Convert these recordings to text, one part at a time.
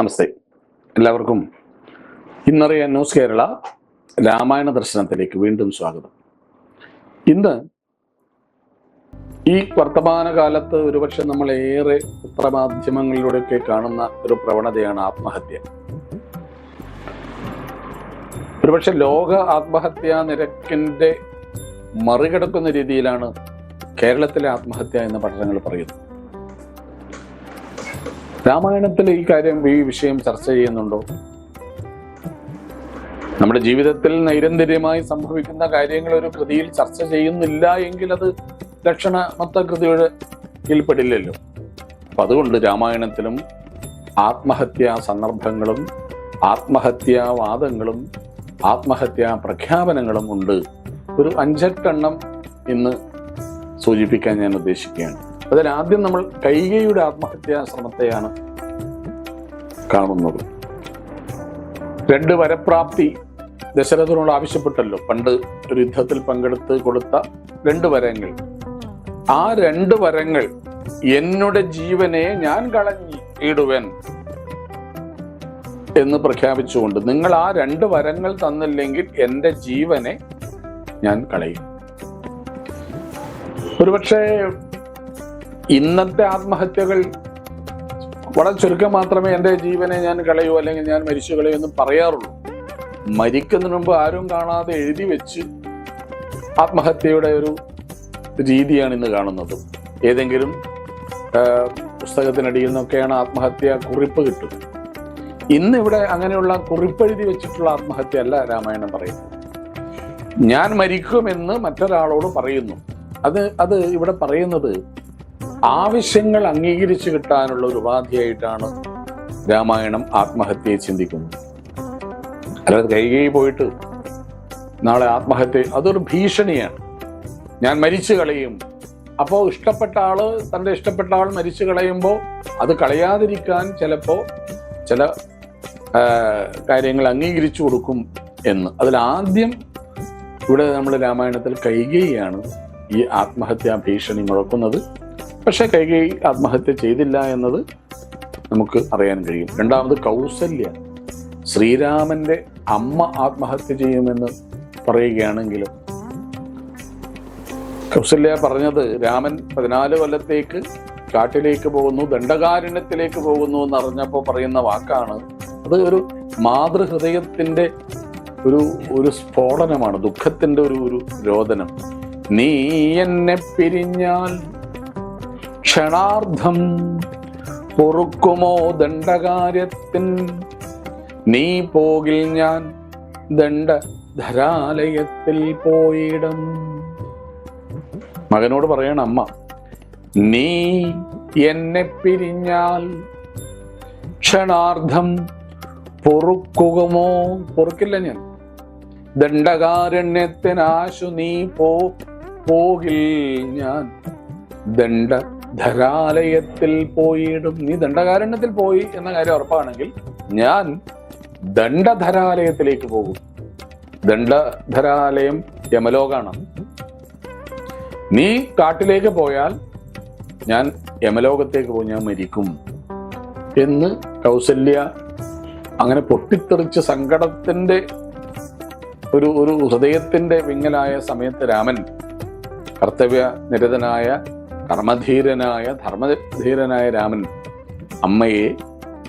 എല്ലാവർക്കും ഇന്നറിയ ന്യൂസ് കേരള രാമായണ ദർശനത്തിലേക്ക് വീണ്ടും സ്വാഗതം. ഇന്ന് ഈ വർത്തമാന കാലത്ത് ഒരുപക്ഷെ നമ്മൾ ഏറെ പത്രമാധ്യമങ്ങളിലൂടെയൊക്കെ കാണുന്ന ഒരു പ്രവണതയാണ് ആത്മഹത്യ. ഒരുപക്ഷെ ലോക ആത്മഹത്യാ നിരക്കിന്റെ മറികടക്കുന്ന രീതിയിലാണ് കേരളത്തിലെ ആത്മഹത്യ എന്ന പഠനങ്ങൾ പറയുന്നത്. രാമായണത്തിൽ ഈ കാര്യം ഈ വിഷയം ചർച്ച ചെയ്യുന്നുണ്ടോ? നമ്മുടെ ജീവിതത്തിൽ നൈരന്തര്യമായി സംഭവിക്കുന്ന കാര്യങ്ങൾ ഒരു കൃതിയിൽ ചർച്ച ചെയ്യുന്നില്ല എങ്കിൽ അത് ലക്ഷണ മൊത്ത കൃതിയുടെ കീഴ്പ്പെടില്ലല്ലോ അപ്പൊ അതുകൊണ്ട് രാമായണത്തിലും ആത്മഹത്യാ സന്ദർഭങ്ങളും ആത്മഹത്യാവാദങ്ങളും ആത്മഹത്യാ പ്രഖ്യാപനങ്ങളും ഉണ്ട്. ഒരു അഞ്ചെട്ടെണ്ണം ഇന്ന് സൂചിപ്പിക്കാൻ ഞാൻ ഉദ്ദേശിക്കുകയാണ്. അതിൽ ആദ്യം നമ്മൾ കൈകയുടെ ആത്മഹത്യാ ശ്രമത്തെയാണ് കാണുന്നത്. രണ്ട് വരപ്രാപ്തി ദശരഥനോട് ആവശ്യപ്പെട്ടല്ലോ. പണ്ട് ഒരു യുദ്ധത്തിൽ പങ്കെടുത്ത് കൊടുത്ത രണ്ട് വരങ്ങൾ. ആ രണ്ട് വരങ്ങൾ എന്നുടെ ജീവനെ ഞാൻ കളഞ്ഞി ഇടുവൻ എന്ന് പ്രഖ്യാപിച്ചുകൊണ്ട് നിങ്ങൾ ആ രണ്ട് വരങ്ങൾ തന്നില്ലെങ്കിൽ എന്റെ ജീവനെ ഞാൻ കളയും ഒരുപക്ഷെ ഇന്നത്തെ ആത്മഹത്യകൾ വളരെ ചുരുക്കം മാത്രമേ എന്റെ ജീവനെ ഞാൻ കളയൂ അല്ലെങ്കിൽ ഞാൻ മരിച്ചു കളയൂ എന്ന് പറയാറുള്ളൂ. മരിക്കുന്നതിന് മുമ്പ് ആരും കാണാതെ എഴുതി വെച്ച് ആത്മഹത്യയുടെ ഒരു രീതിയാണ് ഇന്ന് കാണുന്നത്. ഏതെങ്കിലും പുസ്തകത്തിനടിയിൽ നിന്നൊക്കെയാണ് ആത്മഹത്യ കുറിപ്പ് കിട്ടുന്നത് ഇന്ന് ഇവിടെ അങ്ങനെയുള്ള കുറിപ്പെഴുതി വെച്ചിട്ടുള്ള ആത്മഹത്യ അല്ല രാമായണം പറയുന്നത്. ഞാൻ മരിക്കുമെന്ന് മറ്റൊരാളോട് പറയുന്നു. അത് അത് ഇവിടെ പറയുന്നത് ആവശ്യങ്ങൾ അംഗീകരിച്ചു കിട്ടാനുള്ള ഒരു ഉപാധിയായിട്ടാണ് രാമായണം ആത്മഹത്യയെ ചിന്തിക്കുന്നത്. അല്ലാതെ കൈകൈ പോയിട്ട് നാളെ ആത്മഹത്യ അതൊരു ഭീഷണിയാണ്. ഞാൻ മരിച്ചു കളയും. അപ്പോൾ ഇഷ്ടപ്പെട്ട ആൾ തന്റെ ഇഷ്ടപ്പെട്ട ആൾ മരിച്ചു കളയുമ്പോൾ അത് കളയാതിരിക്കാൻ ചിലപ്പോൾ ചില കാര്യങ്ങൾ അംഗീകരിച്ചു കൊടുക്കും എന്ന്. അതിൽ ആദ്യം ഇവിടെ നമ്മൾ രാമായണത്തിൽ കൈകൈയാണ് ഈ ആത്മഹത്യാ ഭീഷണി മുഴക്കുന്നത്. പക്ഷെ കൈകൈ ആത്മഹത്യ ചെയ്തില്ല എന്നത് നമുക്ക് അറിയാൻ കഴിയും. രണ്ടാമത് കൗസല്യ. ശ്രീരാമന്റെ അമ്മ ആത്മഹത്യ ചെയ്യുമെന്ന് പറയുകയാണെങ്കിലും കൗസല്യ പറഞ്ഞത് രാമൻ പതിനാല് കൊല്ലത്തേക്ക് കാട്ടിലേക്ക് പോകുന്നു ദണ്ഡകാരണ്യത്തിലേക്ക് പോകുന്നു എന്ന് അറിഞ്ഞപ്പോൾ പറയുന്ന വാക്കാണ്. അത് ഒരു മാതൃഹൃദയത്തിന്റെ ഒരു ഒരു സ്ഫോടനമാണ് ദുഃഖത്തിന്റെ ഒരു ഒരു രോദനം. നീ എന്നെ പിരിഞ്ഞാൽ ക്ഷണാർദ്ധം പൊറുക്കുമോ ദണ്ഡകാര്യത്തിൻ? നീ പോകിൽ ഞാൻ ദണ്ഡ ധരാലയത്തിൽ പോയിടം. മകനോട് പറയണം അമ്മ നീ എന്നെ പിരിഞ്ഞാൽ ക്ഷണാർദ്ധം പൊറുക്കുമോ പൊറുക്കില്ല ഞാൻ. ദണ്ഡകാരണ്യത്തിനാശു നീ പോകിൽ ഞാൻ ദണ്ഡ ധരാലയത്തിൽ പോയിടും. നീ ദണ്ഡകാരണ്യത്തിൽ പോയി എന്ന കാര്യം ഉറപ്പാണെങ്കിൽ ഞാൻ ദണ്ഡധരാലയത്തിലേക്ക് പോകും. ദണ്ഡധരാലയം യമലോകാണ്. നീ കാട്ടിലേക്ക് പോയാൽ ഞാൻ യമലോകത്തേക്ക് പോയി ഞാൻ മരിക്കും എന്ന് കൗസല്യ അങ്ങനെ പൊട്ടിത്തെറിച്ച സങ്കടത്തിന്റെ ഒരു ഒരു ഹൃദയത്തിന്റെ വിങ്ങലായ സമയത്ത് രാമൻ കർത്തവ്യ നിരതനായ കർമ്മധീരനായ ധർമ്മധീരനായ രാമൻ അമ്മയെ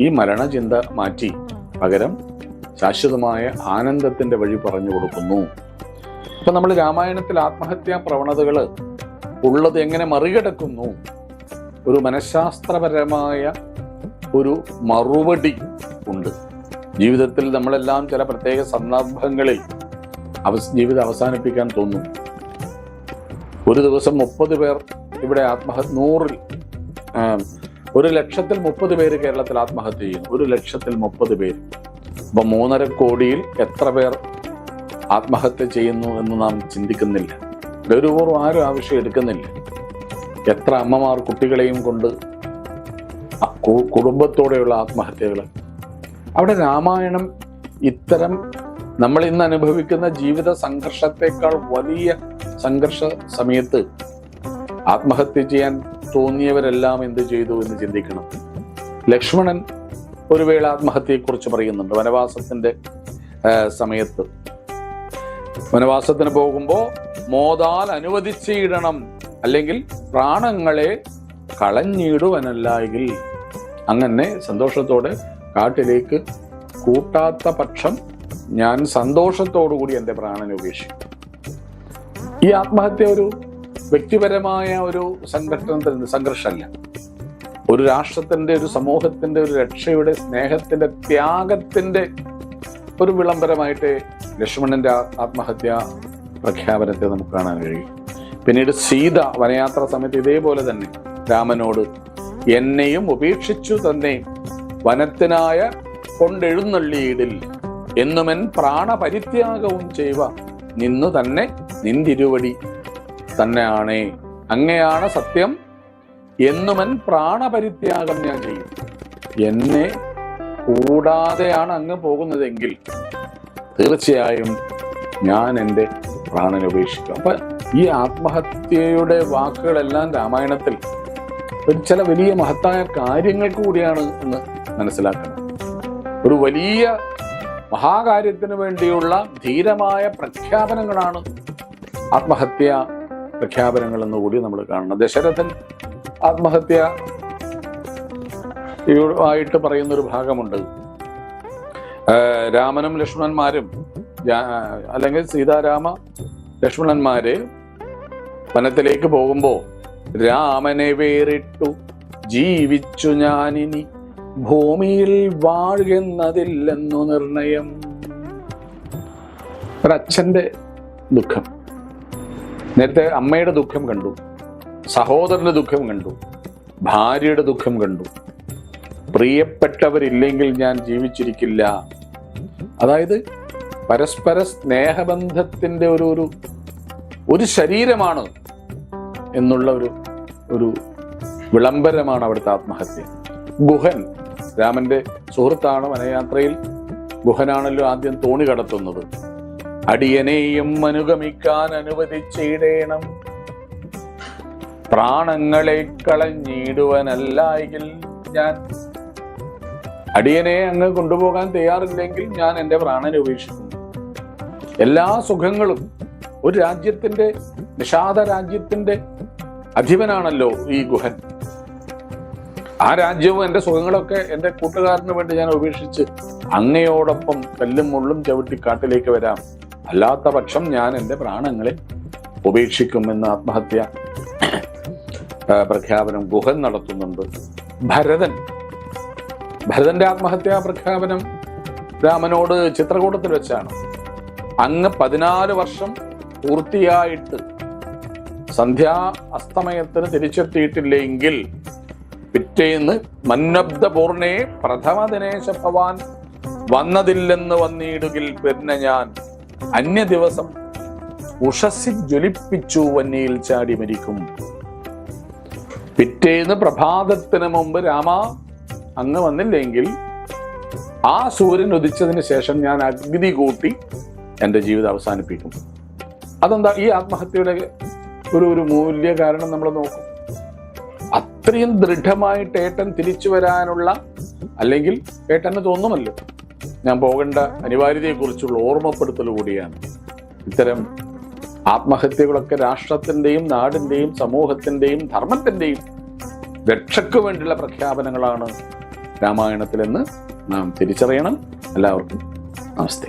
ഈ മരണചിന്ത മാറ്റി പകരം ശാശ്വതമായ ആനന്ദത്തിന്റെ വഴി പറഞ്ഞു കൊടുക്കുന്നു. ഇപ്പൊ നമ്മൾ രാമായണത്തിൽ ആത്മഹത്യാ പ്രവണതകൾ ഉള്ളത് എങ്ങനെ മറികടക്കുന്നു? ഒരു മനഃശാസ്ത്രപരമായ ഒരു മറുപടി ഉണ്ട്. ജീവിതത്തിൽ നമ്മളെല്ലാം ചില പ്രത്യേക സന്ദർഭങ്ങളിൽ അവസ് ജീവിതം അവസാനിപ്പിക്കാൻ തോന്നും. ഒരു ദിവസം മുപ്പത് പേർ ഇവിടെ ആത്മഹത്യ നൂറിൽ ഒരു ലക്ഷത്തിൽ മുപ്പത് പേര് കേരളത്തിൽ ആത്മഹത്യ ചെയ്യുന്നു. ഒരു ലക്ഷത്തിൽ മുപ്പത് പേര്. അപ്പൊ മൂന്നര കോടിയിൽ എത്ര പേർ ആത്മഹത്യ ചെയ്യുന്നു എന്ന് നാം ചിന്തിക്കുന്നില്ല. ഗൗരവപൂർവം ആരും ആവശ്യം എടുക്കുന്നില്ല. എത്ര അമ്മമാർ കുട്ടികളെയും കൊണ്ട് കുടുംബത്തോടെയുള്ള ആത്മഹത്യകൾ അവിടെ രാമായണം ഇത്തരം നമ്മൾ ഇന്ന് അനുഭവിക്കുന്ന ജീവിത സംഘർഷത്തെക്കാൾ വലിയ സംഘർഷ സമയത്ത് ആത്മഹത്യ ചെയ്യാൻ തോന്നിയവരെല്ലാം എന്ത് ചെയ്തു എന്ന് ചിന്തിക്കണം. ലക്ഷ്മണൻ ഒരു വേള ആത്മഹത്യയെക്കുറിച്ച് പറയുന്നുണ്ട്. വനവാസത്തിന്റെ സമയത്ത്. വനവാസത്തിന് പോകുമ്പോൾ മോതാൽ അനുവദിച്ചിടണം. അല്ലെങ്കിൽ പ്രാണങ്ങളെ കളഞ്ഞിടുവനല്ലായെങ്കിൽ അങ്ങനെ സന്തോഷത്തോടെ കാട്ടിലേക്ക് കൂട്ടാത്ത പക്ഷം ഞാൻ സന്തോഷത്തോടു കൂടി എന്റെ പ്രാണനെ ഉപേക്ഷിക്കും. ഈ ആത്മഹത്യ ഒരു വ്യക്തിപരമായ ഒരു സംഘടനത്തിൽ സംഘർഷമല്ല. ഒരു രാഷ്ട്രത്തിന്റെ ഒരു സമൂഹത്തിന്റെ ഒരു രക്ഷയുടെ സ്നേഹത്തിന്റെ ത്യാഗത്തിന്റെ ഒരു വിളംബരമായിട്ട് ലക്ഷ്മണന്റെ ആത്മഹത്യ പ്രഖ്യാപനത്തെ നമുക്ക് കാണാൻ കഴിയും. പിന്നീട് സീത വനയാത്ര സമയത്ത് ഇതേപോലെ തന്നെ രാമനോട് എന്നെയും ഉപേക്ഷിച്ചു തന്നെ വനത്തിനായ കൊണ്ടെഴുന്നള്ളിയിടിൽ എന്നുമെൻ പ്രാണപരിത്യാഗവും ചെയ്യുക നിന്നു തന്നെ നിന്തിരുവടി തന്നെയാണേ. അങ്ങയാണ് സത്യം. എന്നുമൻ പ്രാണപരിത്യാഗം ഞാൻ ചെയ്യും. എന്നെ കൂടാതെയാണ് അങ്ങ് പോകുന്നതെങ്കിൽ തീർച്ചയായും ഞാൻ എന്റെ പ്രാണനെ ഉപേക്ഷിക്കും. അപ്പൊ ഈ ആത്മഹത്യയുടെ വാക്കുകളെല്ലാം രാമായണത്തിൽ ഒരു ചില വലിയ മഹത്തായ കാര്യങ്ങൾ കൂടിയാണ് എന്ന് മനസ്സിലാക്കണം. ഒരു വലിയ മഹാകാര്യത്തിന് വേണ്ടിയുള്ള ധീരമായ പ്രഖ്യാപനങ്ങളാണ് ആത്മഹത്യ പ്രഖ്യാപനങ്ങൾ എന്ന് കൂടി നമ്മൾ കാണണം. ദശരഥൻ ആത്മഹത്യ ആയിട്ട് പറയുന്ന ഒരു ഭാഗമുണ്ട് രാമനും ലക്ഷ്മണന്മാരും അല്ലെങ്കിൽ സീതാരാമ ലക്ഷ്മണന്മാര് വനത്തിലേക്ക് പോകുമ്പോ രാമനെ വേറിട്ടു ജീവിച്ചു ഞാനിനി ഭൂമിയിൽ വാഴുന്നതില്ലെന്നു നിർണയം. ഒരച്ഛന്റെ ദുഃഖം. നേരത്തെ അമ്മയുടെ ദുഃഖം കണ്ടു സഹോദരന്റെ ദുഃഖം കണ്ടു ഭാര്യയുടെ ദുഃഖം കണ്ടു. പ്രിയപ്പെട്ടവരില്ലെങ്കിൽ ഞാൻ ജീവിച്ചിരിക്കില്ല. അതായത് പരസ്പര സ്നേഹബന്ധത്തിന്റെ ഒരു ഒരു ഒരു ശരീരമാണ് എന്നുള്ള ഒരു ഒരു വിളംബരമാണ് അവിടുത്തെ ആത്മഹത്യ. ഗുഹൻ രാമന്റെ സുഹൃത്താണ് വനയാത്രയിൽ ഗുഹനാണല്ലോ ആദ്യം തോണി കടത്തുന്നത്. അടിയനെയും അനുഗമിക്കാൻ അനുവദിച്ചിടേണം. പ്രാണങ്ങളെ കളഞ്ഞിടുവനല്ലായെങ്കിൽ ഞാൻ അടിയനെ അങ്ങ് കൊണ്ടുപോകാൻ തയ്യാറില്ലെങ്കിൽ ഞാൻ എന്റെ പ്രാണനെ ഉപേക്ഷിക്കുന്നു. എല്ലാ സുഖങ്ങളും ഒരു രാജ്യത്തിന്റെ നിഷാദ രാജ്യത്തിന്റെ അധിപനാണല്ലോ ഈ ഗുഹൻ. ആ രാജ്യവും എന്റെ സുഖങ്ങളൊക്കെ എന്റെ കൂട്ടുകാരന് വേണ്ടി ഞാൻ ഉപേക്ഷിച്ച് അങ്ങയോടൊപ്പം കല്ലും മുള്ളും ചവിട്ടി കാട്ടിലേക്ക് വരാം. അല്ലാത്ത പക്ഷം ഞാൻ എന്റെ പ്രാണങ്ങളെ ഉപേക്ഷിക്കുമെന്ന് ആത്മഹത്യ പ്രഖ്യാപനം ഗുഹൻ നടത്തുന്നുണ്ട്. ഭരതൻ ഭരതന്റെ ആത്മഹത്യാ പ്രഖ്യാപനം രാമനോട് ചിത്രകൂടത്തിൽ വെച്ചാണ്. അങ്ങ് പതിനാല് വർഷം പൂർത്തിയായിട്ട് സന്ധ്യാ അസ്തമയത്തിന് തിരിച്ചെത്തിയിട്ടില്ലെങ്കിൽ പിറ്റേന്ന് മന്നബ്ദ പൂർണേ പ്രഥമ ദിനേശ ഭവാൻ വന്നതില്ലെന്ന് വന്നിടുകിൽ പിന്നെ ഞാൻ. അന്യ ദിവസം ഉഷസി ജ്വലിപ്പിച്ചു വന്നിയിൽ ചാടി മരിക്കും. പിറ്റേന്ന് പ്രഭാതത്തിന് മുമ്പ് രാമ അങ്ങ് വന്നില്ലെങ്കിൽ ആ സൂര്യൻ ഉദിച്ചതിന് ശേഷം ഞാൻ അഗ്നി കൂട്ടി എന്റെ ജീവിതം അവസാനിപ്പിക്കും. അതെന്താ? ഈ ആത്മഹത്യയുടെ ഒരു ഒരു മൂല്യ കാരണം നമ്മൾ നോക്കും. അത്രയും ദൃഢമായിട്ട് ഏട്ടൻ തിരിച്ചു വരാനുള്ള അല്ലെങ്കിൽ ഏട്ടന് തോന്നുമല്ലോ. ഞാൻ പോകേണ്ട അനിവാര്യതയെക്കുറിച്ചുള്ള ഓർമ്മപ്പെടുത്തൽ കൂടിയാണ്. ഇത്തരം ആത്മഹത്യകളൊക്കെ രാഷ്ട്രത്തിന്റെയും നാടിന്റെയും സമൂഹത്തിന്റെയും ധർമ്മത്തിന്റെയും രക്ഷയ്ക്ക് വേണ്ടിയുള്ള പ്രഖ്യാപനങ്ങളാണ് രാമായണത്തിലെന്ന് നാം തിരിച്ചറിയണം. എല്ലാവർക്കും നമസ്തേ.